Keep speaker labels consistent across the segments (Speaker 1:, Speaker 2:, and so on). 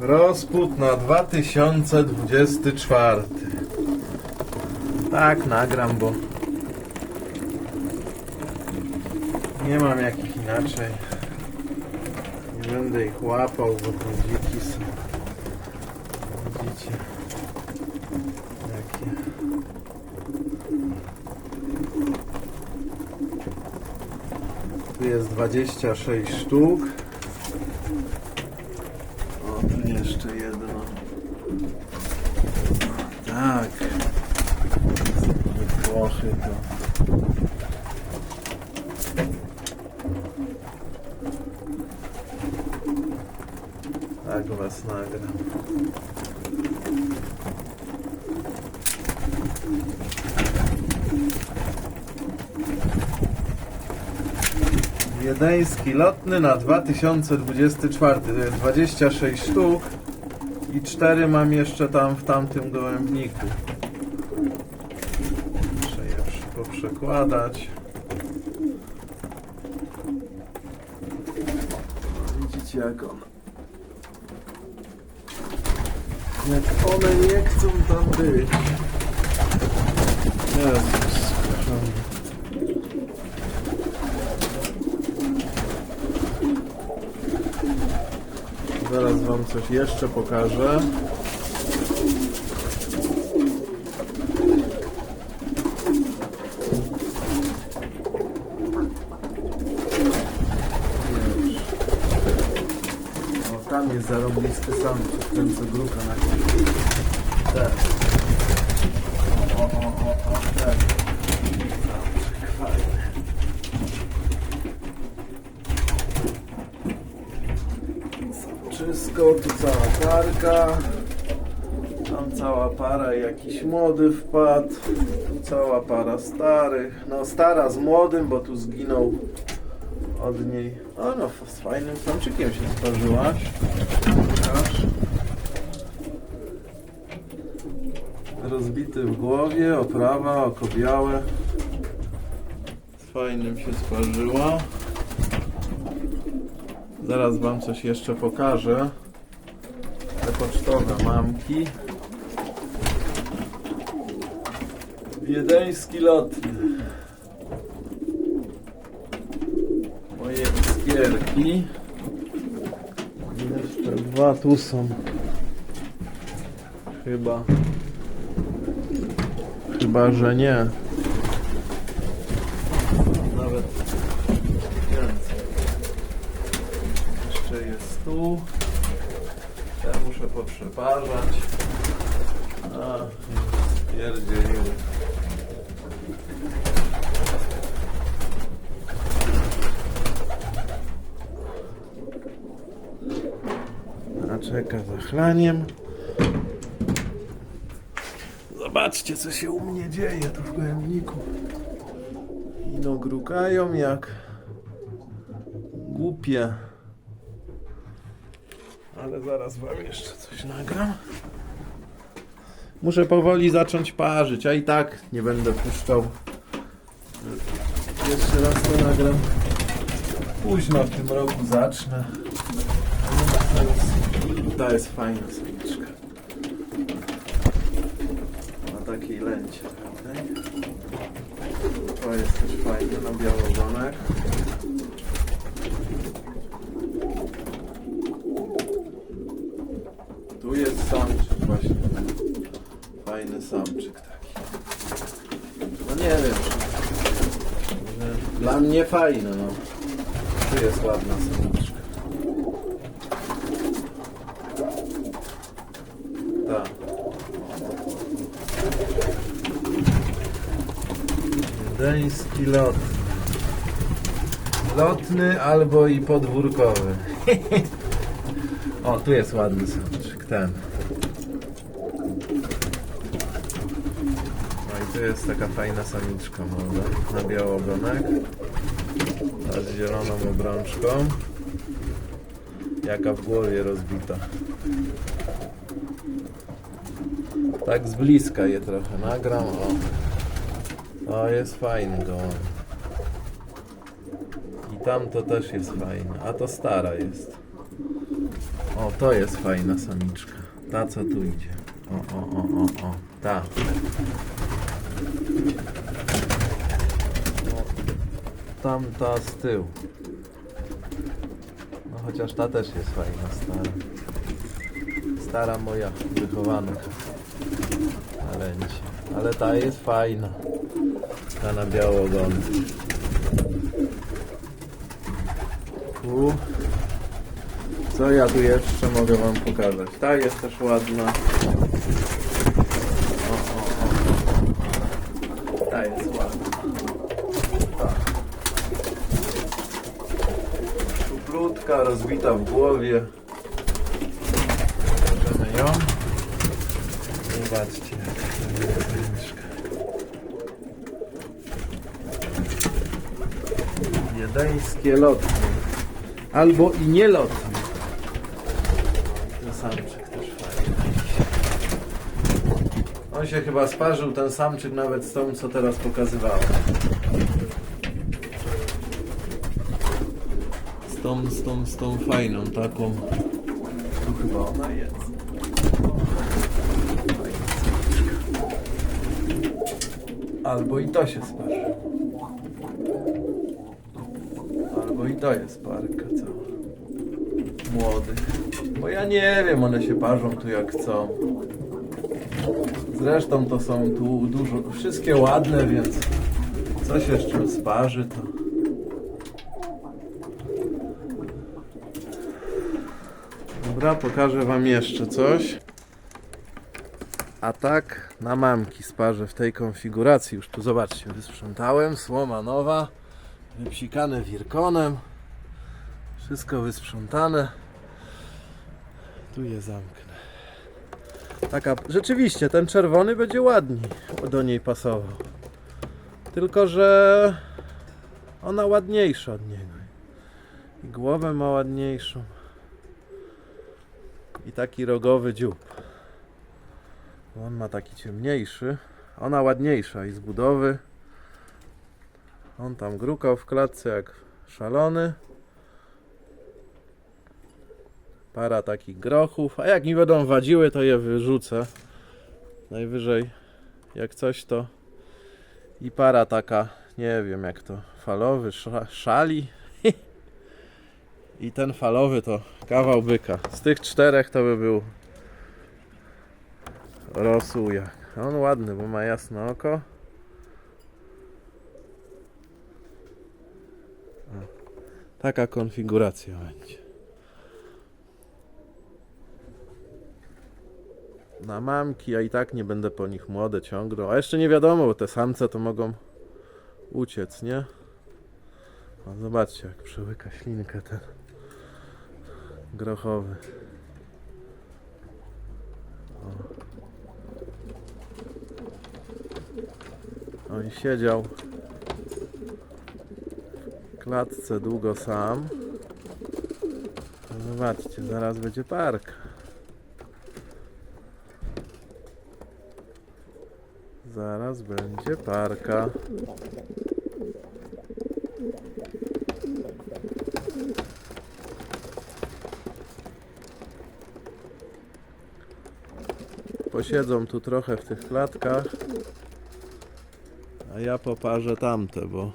Speaker 1: Rozpód na 2024. Tak, nagram, bo nie mam jakich inaczej. Nie będę ich łapał, bo to dziki są. Widzicie? Tu jest 26 sztuk. Jeszcze jedno. Tak. Włochy to. Tak was nagram. Wiedeński lotny na 2024. To jest 26 sztuk i 4 mam jeszcze tam w tamtym gołębniku. Muszę je poprzekładać. Widzicie jak one jak one nie chcą tam być. Jezus, kochany. Zaraz wam coś jeszcze pokażę. Tam jest zarąbisty sam, ten co gruka na Tak. O, o, o, o, o, tak. Samczyk fajny. Tu cała parka. Tam cała para jakiś młody wpadł. Tu cała para starych. No stara z młodym, bo tu zginął od niej. O no, z fajnym samczykiem się sparzyłaś. Pokaż. Rozbity w głowie, oprawa, oko białe. Z fajnym się sparzyła. Zaraz wam coś jeszcze pokażę. Mamki. Wiedeński lotny. Moje iskierki. Jeszcze dwa tu są. Chyba. Chyba, że nie. Nawet więcej. Jeszcze jest tu. Muszę poprzeparzać. A, pierdzielił. A czeka zachlaniem. Zobaczcie, co się u mnie dzieje tu w gołębniku. Ino grukają jak głupie. Ale zaraz wam jeszcze coś nagram. Muszę powoli zacząć parzyć, a i tak nie będę puszczał. Jeszcze raz to nagram. Późno w tym roku zacznę. To jest, fajna samiczka. Na takiej okej? To jest też fajne na białogonek. Tu jest samczyk właśnie. Taki. No nie wiem. Dla mnie fajny, no. Tu jest ładna samiczka. Tak. Lot. Lotny albo i podwórkowy. O, tu jest ładny samczyk, ten. No i tu jest taka fajna samiczka młoda, na białogonek. Ta z zieloną obrączką. Jaka w głowie rozbita. Tak z bliska je trochę nagram, o. O, jest fajny gołąb. I tam to też jest fajne, a to stara jest. O, to jest fajna samiczka. Ta, co tu idzie. O, o, o, o, o. Ta. O, Tamta z tyłu. No chociaż ta też jest fajna, stara. Stara moja wychowanka. Ale się. Ale ta jest fajna. Ta na biało ogon. Co ja tu jeszcze mogę wam pokazać? Ta jest też ładna. O, o, o. Ta jest ładna. Ta. Szufludka rozbita w głowie. Bierzemy ją. Zobaczcie. Wiedeńskie lotnie. Albo i nie samczyk też fajny. On się chyba sparzył, ten samczyk nawet z tą, co teraz pokazywałem. Z tą, z tą, z tą fajną taką. Tu chyba ona jest. Albo i to się sparzy. Albo i to jest parka cała. Młodych. Bo ja nie wiem, one się parzą tu jak chcą. Zresztą to są tu dużo, wszystkie ładne, więc co się z czym sparzy to. Dobra, pokażę wam jeszcze coś. A tak na mamki sparzę w tej konfiguracji. Już tu zobaczcie, wysprzątałem, słoma nowa, wypsikane wirkonem. Wszystko wysprzątane. Tu je zamknę. Taka, rzeczywiście, ten czerwony będzie ładniej do niej pasował. Tylko, że ona ładniejsza od niego. I głowę ma ładniejszą. I taki rogowy dziób. On ma taki ciemniejszy. Ona ładniejsza i z budowy. On tam grukał w klatce jak szalony. Para takich grochów. A jak mi będą wadziły, to je wyrzucę. Najwyżej, jak coś, to i para taka, nie wiem jak to, falowy, sza, szali. I ten falowy to kawał byka. Z tych czterech to by był rosół jak. On ładny, bo ma jasne oko. Taka konfiguracja będzie. Na mamki, ja i tak nie będę po nich młode ciągnął. A jeszcze nie wiadomo, bo te samce to mogą uciec, nie? O, zobaczcie, jak przełyka ślinkę ten grochowy. O. On siedział w klatce długo sam. Zobaczcie, zaraz będzie park. Zaraz będzie parka. Posiedzą tu trochę w tych klatkach. A ja poparzę tamte, bo,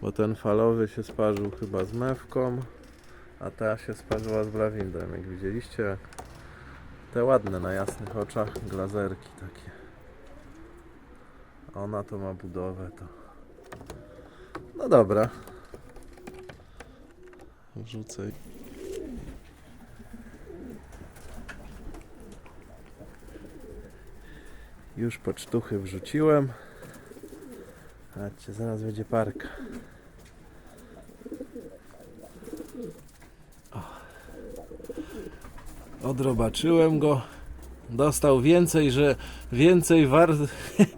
Speaker 1: bo ten falowy się sparzył chyba z mewką, a ta się sparzyła z blawindem. Jak widzieliście, te ładne na jasnych oczach glazerki takie. Ona to ma budowę, to. No dobra. Wrzucę. Już pocztuchy wrzuciłem. Chodźcie, zaraz będzie parka. Odrobaczyłem go. Dostał więcej, że więcej wart.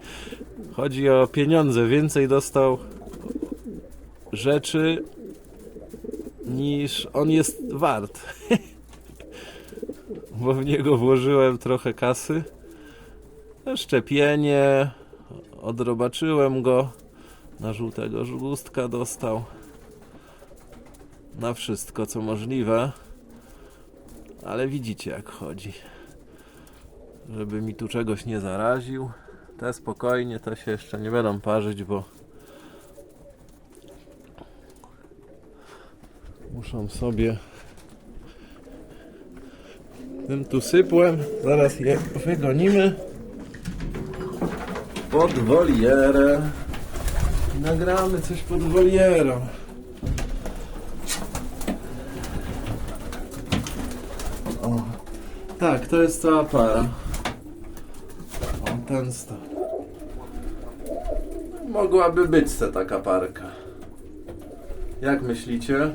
Speaker 1: Chodzi o pieniądze. Więcej dostał rzeczy niż on jest wart. Bo w niego włożyłem trochę kasy. Szczepienie. Odrobaczyłem go. Na żółtego żugustka dostał. Na wszystko co możliwe. Ale widzicie jak chodzi. Żeby mi tu czegoś nie zaraził. Te spokojnie, te się jeszcze nie będą parzyć, bo muszą sobie tym tu sypłem. Zaraz je wygonimy pod wolierę. I nagramy coś pod wolierą. O, tak, to jest cała para. Ten stan. Mogłaby być se taka parka. Jak myślicie?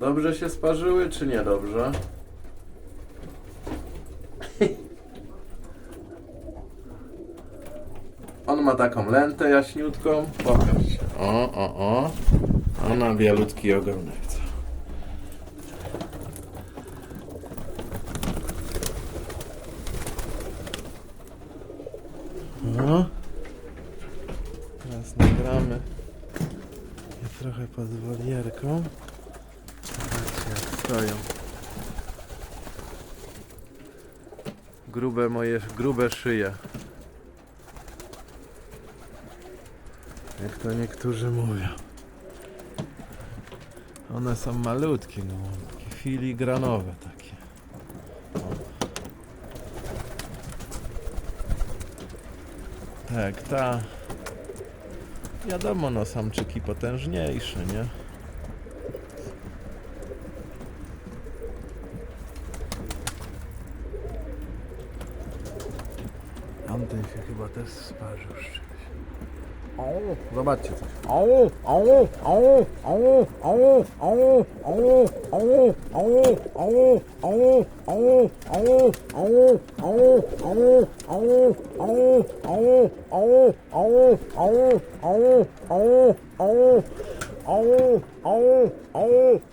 Speaker 1: Dobrze się sparzyły, czy niedobrze? On ma taką lentę jaśniutką. Pokaż się. O, o, o. Ona bialutki ogonek. No. Teraz nagramy je trochę pod wolierką. Zobaczcie jak stoją. Grube moje, grube szyje. Jak to niektórzy mówią. One są malutkie gołąbki, filigranowe takie. O. Tak, ta. Wiadomo, no samczyki potężniejsze, nie? Tamten się chyba też sparzył z O, zobaczcie coś. O, o, o, o, o, o, o, o, o, o, o, o, o, o,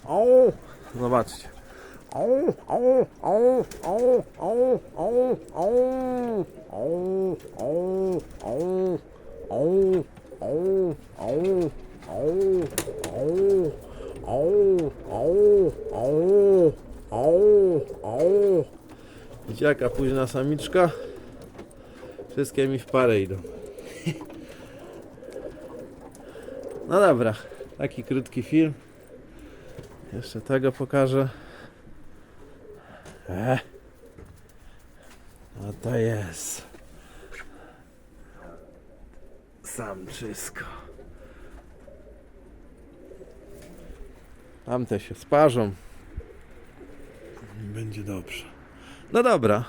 Speaker 1: o, Zobaczcie. Widzicie jaka późna samiczka? Wszystkie mi w parę idą. No dobra, taki krótki film. Jeszcze tego pokażę. E. No to jest. Samczysko. Tamte się sparzą. I Będzie dobrze. No dobra.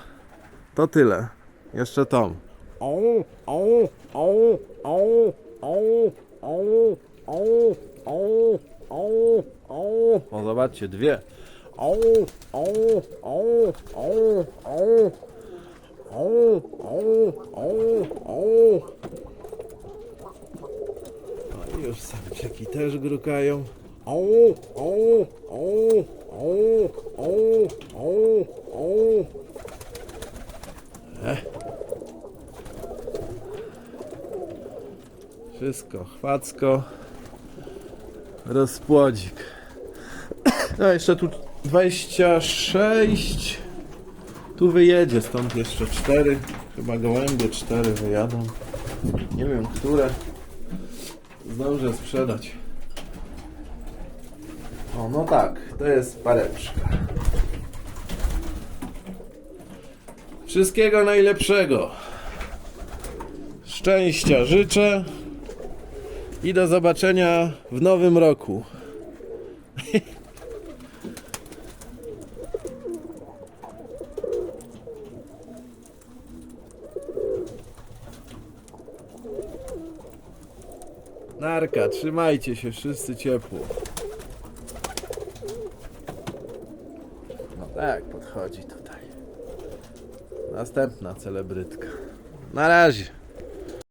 Speaker 1: To tyle. Jeszcze Tom. O, zobaczcie, dwie. No i już samczyki też grukają. Wszystko chwacko. Rozpłodzik. No jeszcze tu 26. Tu wyjedzie, stąd jeszcze 4. Chyba gołębie 4 wyjadą. Nie wiem, które. Zdążę sprzedać. O, no tak, to jest pareczka. Wszystkiego najlepszego. Szczęścia życzę i do zobaczenia w nowym roku. Narka, trzymajcie się wszyscy ciepło. No tak, podchodzi tutaj. Następna celebrytka. Na razie.